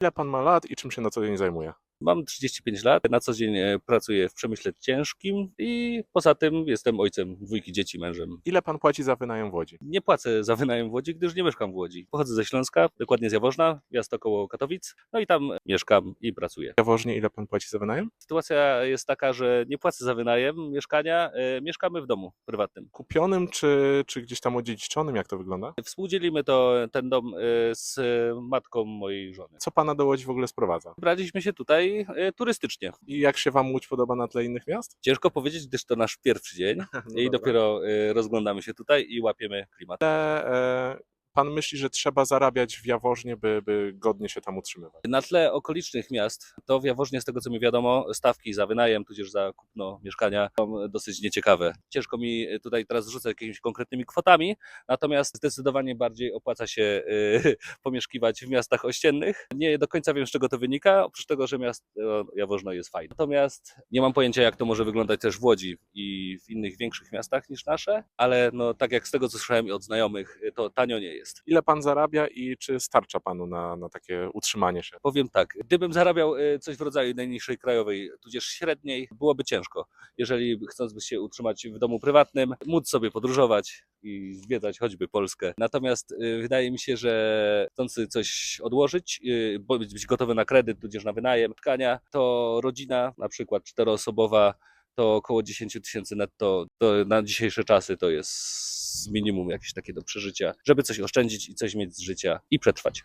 Ile pan ma lat i czym się na co dzień zajmuje? Mam 35 lat, na co dzień e, pracuję w przemyśle ciężkim i poza tym jestem ojcem dwójki dzieci, mężem. Ile pan płaci za wynajem w Łodzi? Nie płacę za wynajem w Łodzi, gdyż nie mieszkam w Łodzi. Pochodzę ze Śląska, dokładnie z Jaworzna, miasto koło Katowic, no i tam mieszkam i pracuję. Jawożnie ile pan płaci za wynajem? Sytuacja jest taka, że nie płacę za wynajem mieszkania, e, mieszkamy w domu prywatnym. Kupionym czy, czy gdzieś tam odziedziczonym? Jak to wygląda? Współdzielimy to, ten dom e, z matką mojej żony. Co pana do Łodzi w ogóle sprowadza? Braliśmy się tutaj e, turystycznie. I jak się wam Łódź podoba na tle innych miast? Ciężko powiedzieć, gdyż to nasz pierwszy dzień No i dobra. dopiero e, rozglądamy się tutaj i łapiemy klimat. Ale e, pan myśli, że trzeba zarabiać w Jaworznie, by, by godnie się tam utrzymywać? Na tle okolicznych miast, to w Jaworznie, z tego co mi wiadomo, stawki za wynajem, tudzież za kupno mieszkania są dosyć nieciekawe. Ciężko mi tutaj teraz rzucać jakimiś konkretnymi kwotami, natomiast zdecydowanie bardziej opłaca się y, pomieszkiwać w miastach ościennych. Nie do końca wiem, z czego to wynika, oprócz tego, że miasto Jaworzno jest fajne. Natomiast nie mam pojęcia, jak to może wyglądać też w Łodzi i w innych większych miastach niż nasze, ale no, tak jak z tego, co słyszałem od znajomych, to tanio nie jest. Ile pan zarabia i czy starcza panu na, na takie utrzymanie się? Powiem tak, gdybym zarabiał e, coś w rodzaju najniższej krajowej, tudzież średniej, byłoby ciężko. Jeżeli chcąc by się utrzymać w domu prywatnym, móc sobie podróżować i zwiedzać choćby Polskę. Natomiast e, wydaje mi się, że chcąc coś odłożyć, e, być gotowy na kredyt, tudzież na wynajem mieszkania, to rodzina, na przykład czteroosobowa, to około 10 tysięcy netto, to na dzisiejsze czasy to jest minimum jakieś takie do przeżycia, żeby coś oszczędzić i coś mieć z życia i przetrwać.